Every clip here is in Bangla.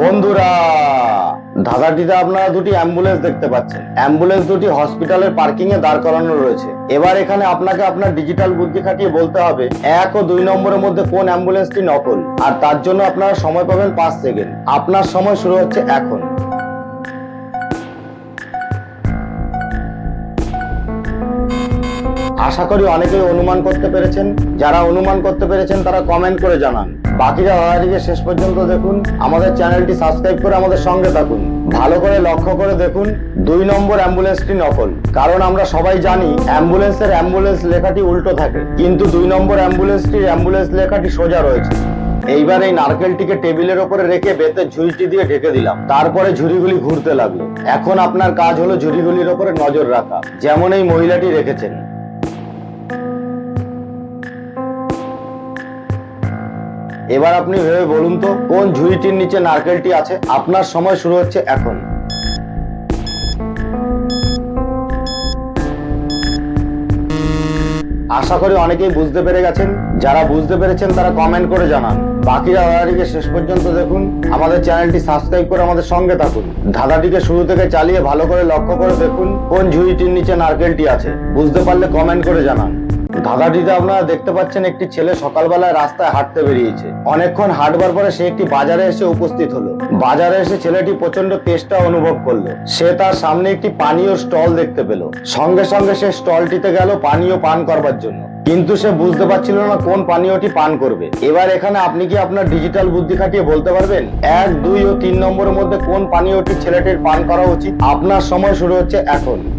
বন্ধুরা, ধাঁধাটিতে আপনারা দুটি অ্যাম্বুলেন্স দেখতে পাচ্ছেন। অ্যাম্বুলেন্স দুটি হসপিটালের পার্কিং এ দাঁড় করানো রয়েছে। এবার এখানে আপনাকে আপনার ডিজিটাল বুদ্ধি খাটিয়ে বলতে হবে, এক ও দুই নম্বরের মধ্যে কোন অ্যাম্বুলেন্সটি নকল, আর তার জন্য আপনারা সময় পাবেন পাঁচ সেকেন্ড। আপনার সময় শুরু হচ্ছে এখন। আশা করি অনেকেই অনুমান করতে পেরেছেন। যারা অনুমান করতে পেরেছেন, তারা কমেন্ট করে জানান। বাকিরা হওয়ারিকে শেষ পর্যন্ত দেখুন। আমাদের চ্যানেলটি সাবস্ক্রাইব করে আমাদের সঙ্গে থাকুন। ভালো করে লক্ষ্য করে দেখুন। দুই নম্বর অ্যাম্বুলেন্সটি নকল। কারণ আমরা সবাই জানি, অ্যাম্বুলেন্সের অ্যাম্বুলেন্স লেখাটি উল্টো থাকে। কিন্তু দুই নম্বর অ্যাম্বুলেন্সটির অ্যাম্বুলেন্স লেখাটি সোজা রয়েছে। এইবার এই নারকেলটিকে টেবিলের ওপরে রেখে বেতের ঝুড়িটি দিয়ে ঢেকে দিলাম। তারপরে ঝুড়িগুলি ঘুরতে লাগল। এখন আপনার কাজ হলো ঝুড়িগুলির ওপরে নজর রাখা। যেমন এই মহিলাটি রেখেছেন। এবার আপনি ভেবে বলুন তো, কোন ঝুড়িটির নিচে নারকেলটি আছে? আপনার সময় শুরু হচ্ছে এখন। আশা করি অনেকেই বুঝতে পেরে গেছেন। যারা বুঝতে পেরেছেন, তারা কমেন্ট করে জানান। বাকিরা ওয়ারিকে শেষ পর্যন্ত দেখুন। আমাদের চ্যানেলটি সাবস্ক্রাইব করে আমাদের সঙ্গে থাকুন। ধাঁধাটিকে শুরু থেকে চালিয়ে ভালো করে লক্ষ্য করে দেখুন, কোন ঝুড়িটির নিচে নারকেলটি আছে। বুঝতে পারলে কমেন্ট করে জানান। ধাঁধাটিতে আপনারা দেখতে পাচ্ছেন একটি ছেলে সকালবেলায় রাস্তায় হাঁটতে বেরিয়েছে। অনেকক্ষণ হাঁটবার পরে সে একটি বাজারে এসে উপস্থিত হলো। বাজারে এসে ছেলেটি প্রচণ্ড তেষ্টা অনুভব করল। সে তার সামনে একটি পানীয় স্টল দেখতে পেল। সঙ্গে সঙ্গে সে স্টলটিতে গেল পানীয় পান করবার জন্য। কিন্তু সে বুঝতে পারছিল না কোন পানীয়টি পান করবে। এবার এখানে আপনি কি আপনার ডিজিটাল বুদ্ধি খাটিয়ে বলতে পারবেন? এক, দুই ও তিন নম্বরের মধ্যে কোন পানীয়টি ছেলেটির পান করা উচিত? আপনার সময় শুরু হচ্ছে এখন।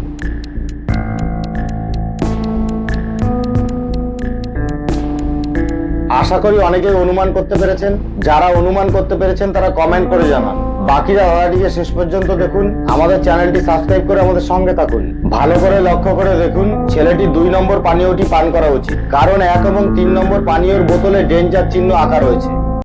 আশা করি অনেকেই অনুমান করতে পেরেছেন। যারা অনুমান করতে পেরেছেন, তারা কমেন্ট করে জানান। বাকিরা হওয়াটিকে শেষ পর্যন্ত দেখুন। আমাদের চ্যানেলটি সাবস্ক্রাইব করে আমাদের সঙ্গে থাকুন। ভালো করে লক্ষ্য করে দেখুন, ছেলেটি দুই নম্বর পানীয়টি পান করা উচিত। কারণ এক এবং তিন নম্বর পানীয়র বোতলে ডেঞ্জার চিহ্ন আঁকা রয়েছে।